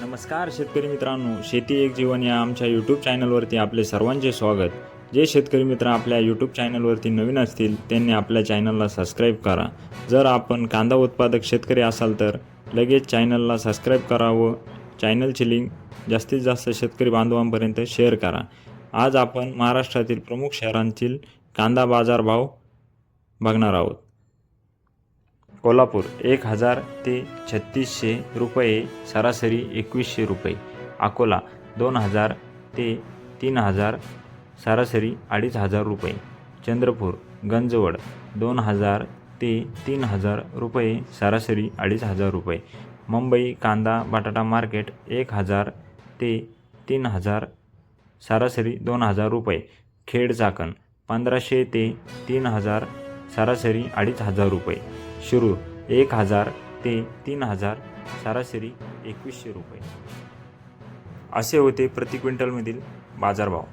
नमस्कार शेतकरी मित्रांनो शेती एक जीवन या आमच्या यूट्यूब चॅनलवरती आपले सर्वांचे स्वागत. जे शेतकरी मित्र आपल्या यूट्यूब चॅनलवरती नवीन असतील त्यांनी आपल्या चॅनलला सबस्क्राईब करा. जर आपण कांदा उत्पादक शेतकरी असाल तर लगेच चॅनलला सबस्क्राईब करा व चॅनलची लिंक जास्तीत जास्त शेतकरी बांधवांपर्यंत शेअर करा. आज आपण महाराष्ट्रातील प्रमुख शहरांतील कांदा बाजारभाव बघणार आहोत. कोल्हापूर एक हजार ते छत्तीसशे रुपये सरासरी एकवीसशे रुपये. अकोला दोन हजार ते तीन हजार सरासरी अडीच हजार रुपये. चंद्रपूर गंजवड दोन हजार ते तीन हजार रुपये सरासरी अडीच हजार रुपये. मुंबई कांदा बटाटा मार्केट एक हजार ते तीन हजार सरासरी दोन हजार रुपये. खेड चाकण पंधराशे ते तीन हजार सरासरी अडीच हजार रुपये. शिरूर एक हजार ते तीन हजार सरासरी एकवीसशे रुपये. असे होते प्रति क्विंटलमधील बाजारभाव.